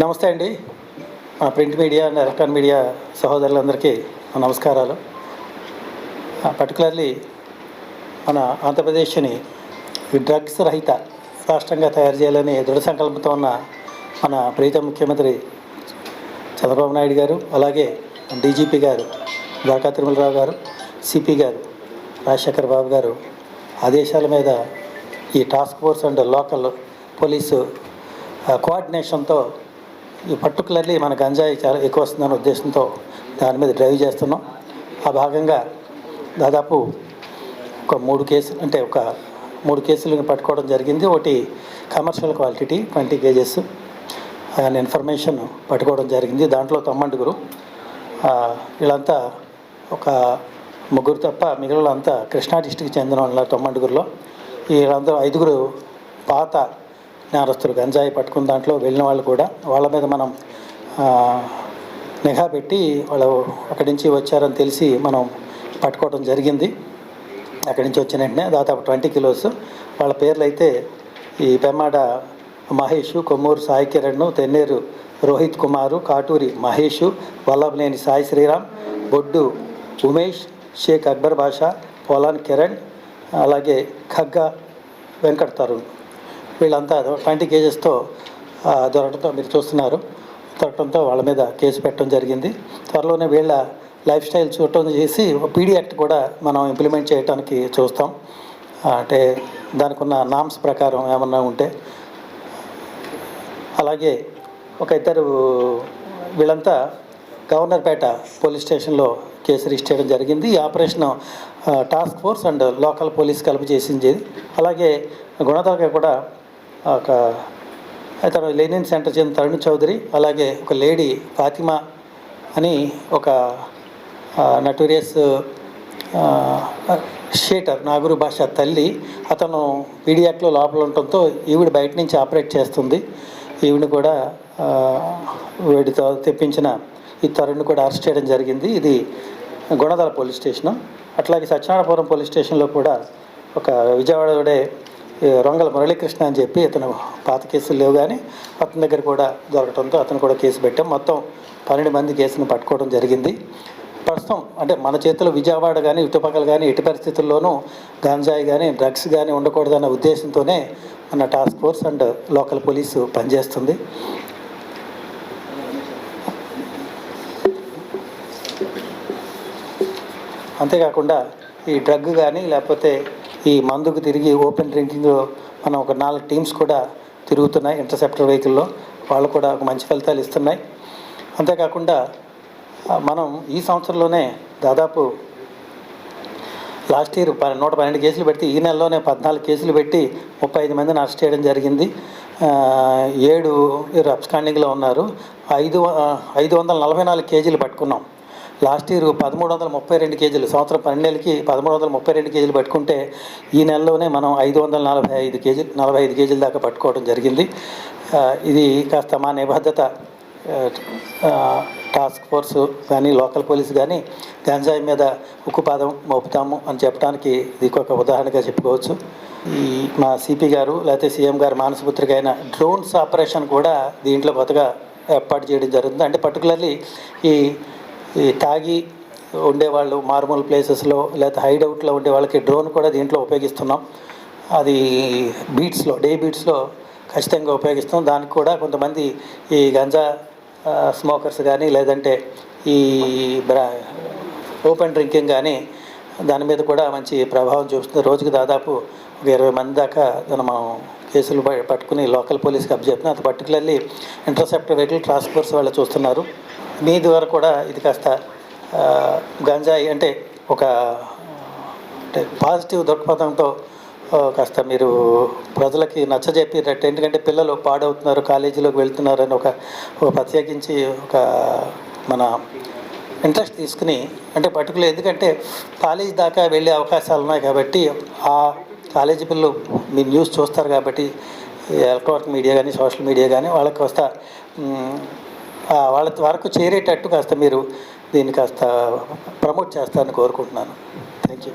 నమస్తే అండి. మా print media and electronic media సహోదరులందరికీ నమస్కారాలు. పర్టికులర్లీ మన ఆంధ్రప్రదేశ్ని డ్రగ్స్ రహిత రాష్ట్రంగా తయారు చేయాలని దృఢ సంకల్పంతో ఉన్న మన ప్రీత ముఖ్యమంత్రి చంద్రబాబు నాయుడు గారు అలాగే డీజీపీ గారు దాకా తిరుమలరావు గారు సిపి గారు రాజశేఖర్ బాబు గారు ఆదేశాల మీద ఈ task force and local police కోఆర్డినేషన్తో particularly మన గంజాయి చాలా ఎక్కువ వస్తుందన్న ఉద్దేశంతో దాని మీద డ్రైవ్ చేస్తున్నాం. ఆ భాగంగా దాదాపు ఒక మూడు కేసులు అంటే ఒక మూడు కేసులు పట్టుకోవడం జరిగింది. ఒకటి commercial quality twenty kgs and information పట్టుకోవడం జరిగింది. దాంట్లో తమ్మండుగురు. వీళ్ళంతా ఒక ముగ్గురు తప్ప మిగిలిన అంతా కృష్ణా డిస్టిక్ చెందిన వాళ్ళ తొమ్మండుగురులో. వీళ్ళందరూ ఐదుగురు పాత జ్ఞానస్తులు గంజాయి పట్టుకున్న దాంట్లో వెళ్ళిన వాళ్ళు కూడా వాళ్ళ మీద మనం నిఘా పెట్టి వాళ్ళు అక్కడి నుంచి వచ్చారని తెలిసి మనం పట్టుకోవడం జరిగింది. అక్కడి నుంచి వచ్చిన వెంటనే దాదాపు ట్వంటీ కిలోస్. వాళ్ళ పేర్లు అయితే ఈ పెమ్మాడ మహేష్ కొమ్మూరు సాయి కిరణ్ తెన్నేరు రోహిత్ కుమారు కాటూరి మహేష్ వల్లభనేని సాయి శ్రీరామ్ బొడ్డు ఉమేష్ షేక్ అక్బర్ బాషా పోలాన్ కిరణ్ అలాగే ఖగ్గా వెంకట్ తరుణ్. వీళ్ళంతా ట్వంటీ కేజెస్తో దొరకటంతో మీరు చూస్తున్నారు. దొరకడంతో వాళ్ళ మీద కేసు పెట్టడం జరిగింది. త్వరలోనే వీళ్ళ లైఫ్ స్టైల్ చూడటం చేసి పీడీ యాక్ట్ కూడా మనం ఇంప్లిమెంట్ చేయడానికి చూస్తాం. అంటే దానికి ఉన్న నామ్స్ ప్రకారం ఏమన్నా ఉంటే. అలాగే ఒక ఇద్దరు వీళ్ళంతా గవర్నర్పేట పోలీస్ స్టేషన్లో కేసు రిజిస్టర్ చేయడం జరిగింది. ఈ operation task force and local police కలిపి చేసింది. అలాగే గుణదలగా కూడా ఒక అతను లెనిన్ సెంటర్ చెందిన తరుణ్ చౌదరి అలాగే ఒక లేడీ ఫాతిమా అని ఒక నటూరియస్ షేటర్ నాగూరు భాష తల్లి అతను పీడియాట్లో లోపల ఉండటంతో ఈవిడ బయట నుంచి ఆపరేట్ చేస్తుంది. ఈవిడ కూడా వీడితో తెప్పించిన ఈ తరుణ్ కూడా అరెస్ట్ చేయడం జరిగింది. ఇది గుణదల పోలీస్ స్టేషను. అట్లాగే సత్యనారాయణపురం పోలీస్ స్టేషన్లో కూడా ఒక విజయవాడ రొంగల మురళీకృష్ణ అని చెప్పి ఇతను పాత కేసులు లేవు కానీ అతని దగ్గర కూడా దొరకడంతో అతను కూడా కేసు పెట్టాం. మొత్తం పన్నెండు మంది కేసును పట్టుకోవడం జరిగింది. ప్రస్తుతం అంటే మన చేతిలో విజయవాడ కానీ ఇటుపక్కలు కానీ ఎటు పరిస్థితుల్లోనూ గాంజాయి కానీ డ్రగ్స్ కానీ ఉండకూడదన్న ఉద్దేశంతోనే మన task force and local police పనిచేస్తుంది. అంతేకాకుండా ఈ డ్రగ్ కానీ లేకపోతే ఈ మందుకు తిరిగి ఓపెన్ డ్రింకింగ్ మనం ఒక నాలుగు టీమ్స్ కూడా తిరుగుతున్నాయి ఇంటర్సెప్టర్ వెహికల్లో. వాళ్ళు కూడా ఒక మంచి ఫలితాలు ఇస్తున్నాయి. అంతేకాకుండా మనం ఈ సంవత్సరంలోనే దాదాపు లాస్ట్ ఇయర్ ప- నూట పన్నెండు కేసులు పెట్టి ఈ నెలలోనే పద్నాలుగు కేసులు పెట్టి ముప్పై ఐదు మందిని అరెస్ట్ చేయడం జరిగింది. ఏడు అబ్స్కాండింగ్లో ఉన్నారు. ఐదు ఐదు వందల నలభై నాలుగు కేజీలు పట్టుకున్నాం. లాస్ట్ ఇయర్ పదమూడు వందల ముప్పై రెండు కేజీలు సంవత్సరం పన్నెండు నెలలకి పదమూడు వందల ముప్పై రెండు కేజీలు పట్టుకుంటే ఈ నెలలోనే మనం ఐదు వందల నలభై ఐదు కేజీలు నలభై ఐదు కేజీల దాకా పట్టుకోవడం జరిగింది. ఇది కాస్త మా నిబద్ధత టాస్క్ ఫోర్స్ కానీ లోకల్ పోలీస్ కానీ గంజాయి మీద ఉక్కుపాదం మోపుతాము అని చెప్పడానికి ఇది ఒక ఉదాహరణగా చెప్పుకోవచ్చు. ఈ మా సిపి గారు లేకపోతే సీఎం గారు మానసపుత్రిక అయిన డ్రోన్స్ ఆపరేషన్ కూడా దీంట్లో కొత్తగా ఏర్పాటు చేయడం జరుగుతుంది. అంటే పర్టికులర్లీ ఈ ఈ తాగి ఉండేవాళ్ళు మారుమూల ప్లేసెస్లో లేకపోతే హైడౌట్లో ఉండే వాళ్ళకి డ్రోన్ కూడా దీంట్లో ఉపయోగిస్తున్నాం. అది బీట్స్లో డే బీట్స్లో ఖచ్చితంగా ఉపయోగిస్తాం. దానికి కూడా కొంతమంది ఈ గంజా స్మోకర్స్ కానీ లేదంటే ఈ బ్రా ఓపెన్ డ్రింకింగ్ కానీ దాని మీద కూడా మంచి ప్రభావం చూపుతుంది రోజుకి దాదాపు ఒక ఇరవై మంది దాకా దాన్ని మనం కేసులు పట్టుకుని లోకల్ పోలీస్కి అప్ అప్పచెప్పిన అది particularly interceptor vehicle task force వాళ్ళు చూస్తున్నారు. మీ ద్వారా కూడా ఇది కాస్త గంజాయి అంటే ఒక అంటే పాజిటివ్ దృక్పథంతో కాస్త మీరు ప్రజలకి నచ్చజెప్పినట్టు ఎందుకంటే పిల్లలు పాడవుతున్నారు కాలేజీలోకి వెళ్తున్నారు అని ఒక ప్రత్యేకించి ఒక మన ఇంట్రెస్ట్ తీసుకుని అంటే పర్టికులర్ ఎందుకంటే కాలేజ్ దాకా వెళ్ళే అవకాశాలు ఉన్నాయి కాబట్టి ఆ కాలేజీ పిల్లలు మీ న్యూస్ చూస్తారు కాబట్టి ఎలక్ట్రానిక్ మీడియా కానీ సోషల్ మీడియా కానీ వాళ్ళకి వస్తా వాళ్ళ వరకు చేరేటట్టు కాస్త మీరు దీన్ని కాస్త ప్రమోట్ చేస్తారని కోరుకుంటున్నాను. Thank you